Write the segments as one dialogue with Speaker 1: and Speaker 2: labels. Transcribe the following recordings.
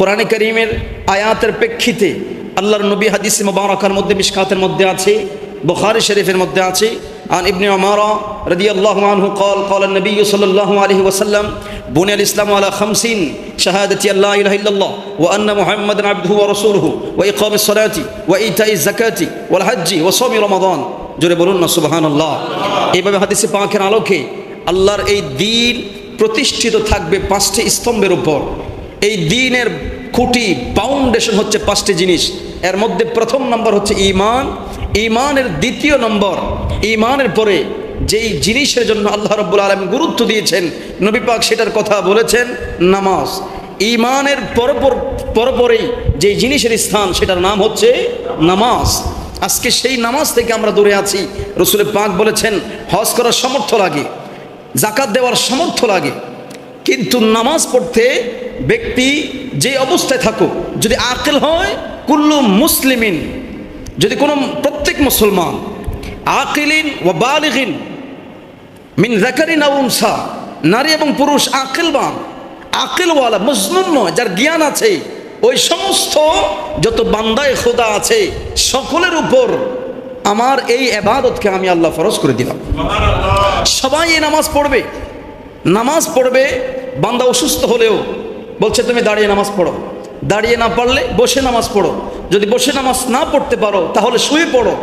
Speaker 1: কোরআনে করিমের আয়াতের প্রেক্ষিতে আল্লাহর নবী হাদিস মুবারাকার মধ্যে মিশকাতের মধ্যে আছে বুখারী শরীফের মধ্যে আছে عن ابن عمر رضي الله عنه قال قال النبي صلى الله عليه وسلم بني الإسلام على خمسين شهادة أن لا إله إلا الله وأن محمدا عبده ورسوله وإقام الصلاة وإيتاء الزكاة والحج وصوم رمضان জোরে বলুন না সুবহান আল্লাহ এইভাবে হাদিসে পাকের আলোকে আল্লাহর এই দিন প্রতিষ্ঠিত থাকবে পাঁচটি স্তম্ভের উপর এই দিনের খুঁটি ফাউন্ডেশন হচ্ছে পাঁচটি জিনিস। এর মধ্যে প্রথম নম্বর হচ্ছে ইমান ইমানের দ্বিতীয় নম্বর ইমানের পরে যেই জিনিসের জন্য আল্লাহ রব্বুল আলম গুরুত্ব দিয়েছেন, নবী পাক সেটার কথা বলেছেন, নামাজ। ইমানের পরপর, পরপরেই যেই জিনিসের স্থান, সেটার নাম হচ্ছে নামাজ। আজকে সেই নামাজ থেকে আমরা দূরে আছি। রসুলের পাক বলেছেন, হজ করার সামর্থ্য লাগে জাকাত দেওয়ার সামর্থ্য লাগে, কিন্তু নামাজ পড়তে ব্যক্তি যে অবস্থায় থাকুক যদি আকেল হয় কুল্লু মুসলিমিন যদি কোনো প্রত্যেক মুসলমান আকিলিন ও বালিগিন মিন জাকারিন উনসা নারী এবং পুরুষ আকেলবান আকেলওয়ালা মজনুন নয় যার জ্ঞান আছে ওই সমস্ত যত বান্দায় খোদা আছে সকলের উপর আমার এই এবাদতকে আমি আল্লাহ ফরজ করে দিলাম। সবাই এই নামাজ পড়বে। নামাজ পড়বে বান্দা অসুস্থ হলেও বলছে, তুমি দাঁড়িয়ে নামাজ পড়ো। দাঁড়িয়ে না পারলে বসে নামাজ পড়ো। যদি বসে নামাজ না পড়তে পারো, তাহলে শুয়ে পড়ো।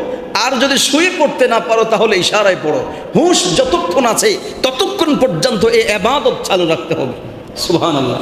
Speaker 1: আর যদি শুয়ে পড়তে না পারো, তাহলে ইশারায় পড়ো। হুঁশ যতক্ষণ আছে, ততক্ষণ পর্যন্ত এ আবাদত চালু রাখতে হবে। সুবহানাল্লাহ।